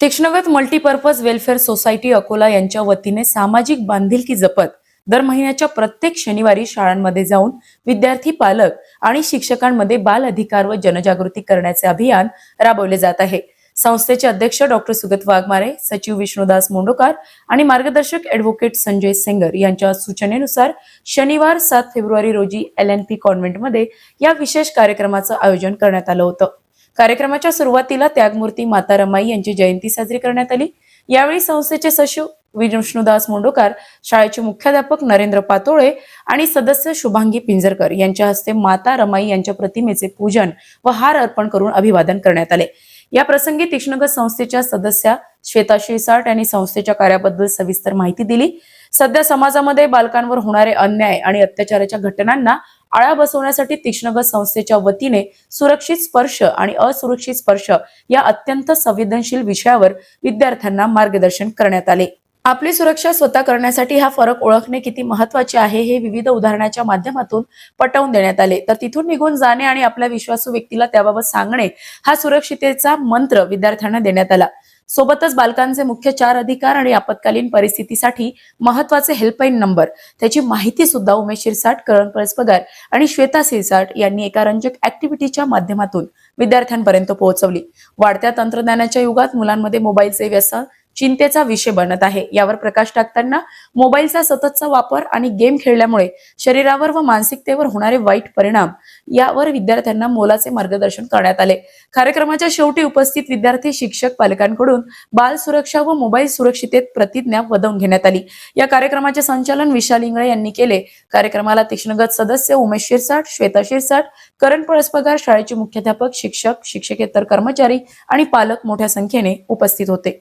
तीक्ष्णगत multipurpose welfare society Akola यांच्या वतीने सामाजिक बांधिलकी जपत दर महिन्याच्या प्रत्येक शनिवारी शाळांमध्ये जाऊन विद्यार्थी पालक आणि शिक्षकांमध्ये बाल अधिकार व जनजागृती करण्याचे अभियान राबवले जात आहे. संस्थेचे अध्यक्ष डॉक्टर सुगत वाघमारे सचिव विष्णुदास मोंडोकार आणि मार्गदर्शक ऍडव्होकेट संजय सेंगर यांच्या सूचनेनुसार शनिवार सात फेब्रुवारी रोजी एल एन पी कॉन्व्हेंटमध्ये या विशेष कार्यक्रमाचं आयोजन करण्यात आलं होतं. कार्यक्रमाच्या सुरुवातीला त्यागमूर्ती माता रमाई यांची जयंती साजरी करण्यात आली. यावेळी संस्थेचे सचिव विष्णुदास मोंडोकार शाळेचे मुख्याध्यापक नरेंद्र पातोळे आणि सदस्य शुभांगी पिंजरकर यांच्या हस्ते माता रमाई यांच्या प्रतिमेचे पूजन व हार अर्पण करून अभिवादन करण्यात आले. या प्रसंगी तीक्ष्णगत संस्थेच्या सदस्या श्वेता शिरसाट यांनी संस्थेच्या कार्याबद्दल सविस्तर माहिती दिली. सध्या समाजामध्ये बालकांवर होणारे अन्याय आणि अत्याचाराच्या घटनांना आळा बसवण्यासाठी तीक्ष्णगत संस्थेच्या वतीने सुरक्षित स्पर्श आणि असुरक्षित स्पर्श या अत्यंत संवेदनशील विषयावर विद्यार्थ्यांना मार्गदर्शन करण्यात आले. आपली सुरक्षा स्वतः करण्यासाठी हा फरक ओळखणे किती महत्त्वाचे आहे हे विविध उदाहरणाच्या माध्यमातून पटवून देण्यात आले. तर तिथून निघून जाणे आणि आपल्या विश्वासू व्यक्तीला त्याबाबत सांगणे हा सुरक्षितेचा मंत्र विद्यार्थ्यांना देण्यात आला. सोबतच बालकांचे मुख्य चार अधिकार आणि आपत्कालीन परिस्थितीसाठी महत्त्वाचे हेल्पलाईन नंबर त्याची माहिती सुद्धा उमेश शिरसाट करण पगार आणि श्वेता शिरसाट यांनी एका रंजक ऍक्टिव्हिटीच्या माध्यमातून विद्यार्थ्यांपर्यंत पोहोचवली. वाढत्या तंत्रज्ञानाच्या युगात मुलांमध्ये मोबाईलचे व्यसन चिंतेचा विषय बनत आहे. यावर प्रकाश टाकताना मोबाईलचा सततचा वापर आणि गेम खेळल्यामुळे शरीरावर व मानसिकतेवर होणारे वाईट परिणाम यावर विद्यार्थ्यांना मोलाचे मार्गदर्शन करण्यात आले. कार्यक्रमाच्या शेवटी उपस्थित विद्यार्थी शिक्षक पालकांकडून बाल सुरक्षा व मोबाईल सुरक्षितेत प्रतिज्ञा वदवून घेण्यात आली. या कार्यक्रमाचे संचालन विशाल इंगळे यांनी केले. कार्यक्रमाला तीक्ष्णगत सदस्य उमेश शिरसाट श्वेता शिरसाट करण पळसपगार शाळेचे मुख्याध्यापक शिक्षक शिक्षकेतर कर्मचारी आणि पालक मोठ्या संख्येने उपस्थित होते.